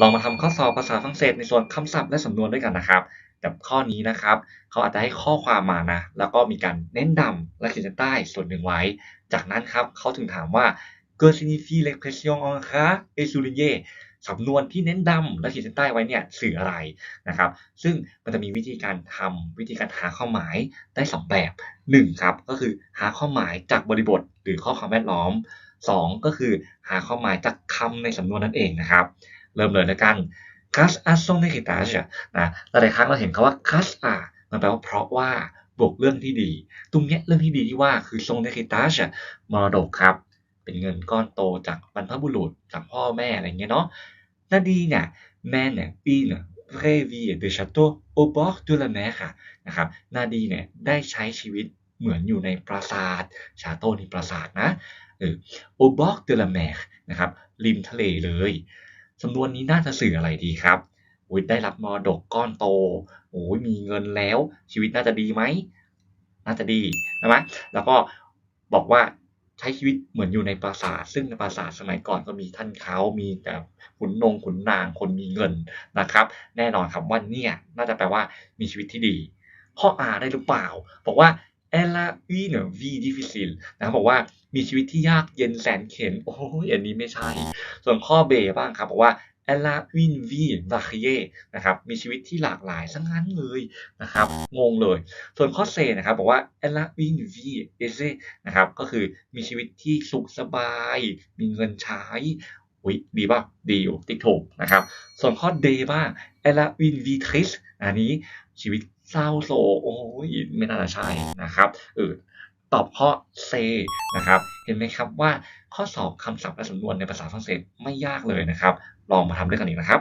ลองมาทำข้อสอบภาษาฝรั่งเศสในส่วนคำศัพท์และสำนวนด้วยกันนะครับกับข้อนี้นะครับเขาอาจจะให้ข้อความมานะ แล้วก็มีการเน้นดำและขีดเส้นใต้ส่วนหนึ่งไว้ จากนั้นครับเขาถึงถามว่า que signifie l'expression en gras et souligné สำนวนที่เน้นดำและขีดเส้นใต้ไว้เนี่ยสื่ออะไรนะครับ ซึ่งมันจะมีวิธีการทำวิธีการหาความหมายได้ 2 แบบ1ครับก็คือหาความหมายจากบริบทหรือข้อความแวดล้อม 2 ก็คือหาความหมายจากคำในสำนวนนั่นเองนะครับ เริ่มเลยแล้วกัน cas a son heritage นะหลายครั้งเราเห็นคาว่า cas a มันแปลว่าเพราะว่าบวกเรื่องที่ดี ตรงเนี้ยเรื่องที่ดีที่ว่าคือ son heritage มรดกครับ เป็นเงินก้อนโตจากบรรพบุรุษจากพ่อแม่อะไรเงี้ยเนาะนาดีเนี่ยแม่เนี่ยปีเนี่ย vraie vie de château au bord de la mer ค่ะนะครับนาดีเนี่ยได้ใช้ชีวิตเหมือนอยู่ในปราสาท ชาโตนี่ปราสาทนะเออ au bord de la mer นะครับริมทะเลเลย สำนวนนี้น่าจะสื่ออะไรดีครับโอ้ยได้รับมรดกก้อนโตโอ้ยมีเงินแล้ว ชีวิตน่าจะดีไหมน่าจะดีใช่ไหมแล้วก็บอกว่าใช้ชีวิตเหมือนอยู่ในปราสาทซึ่งในปราสาทสมัยก่อนก็มีท่านเขามีแต่ขุนนงขุนนางคนมีเงินนะครับ แน่นอนครับว่าเนี่ยน่าจะแปลว่ามีชีวิตที่ดีข้อ R ได้หรือเปล่า บอกว่า elle a une vie difficile นะครับบอกว่ามีชีวิตที่ยากเย็นแสนเข็ญโอ้ยอันนี้ไม่ใช่ ส่วนข้อ B บ้างครับบอกว่า elle a une vie variée นะครับมีชีวิตที่หลากหลายซะงั้นเลยนะครับงงเลย ส่วนข้อ C นะครับบอกว่า elle a une vie aisée นะครับก็คือมีชีวิตที่สุขสบาย มีเงินใช้อุ๊ยดีป่ะดีอยู่ติ๊กถูกนะครับส่วนข้อ D บ้าง elle a une vie triste อันนี้ ชีวิตเศร้าโศกโอ้ยไม่น่าจะใช่นะครับเออตอบข้อ C นะครับ เห็นไหมครับว่าข้อสอบคำศัพท์และสำนวนในภาษาฝรั่งเศสไม่ยากเลยนะครับ ลองมาทำด้วยกันอีกนะครับ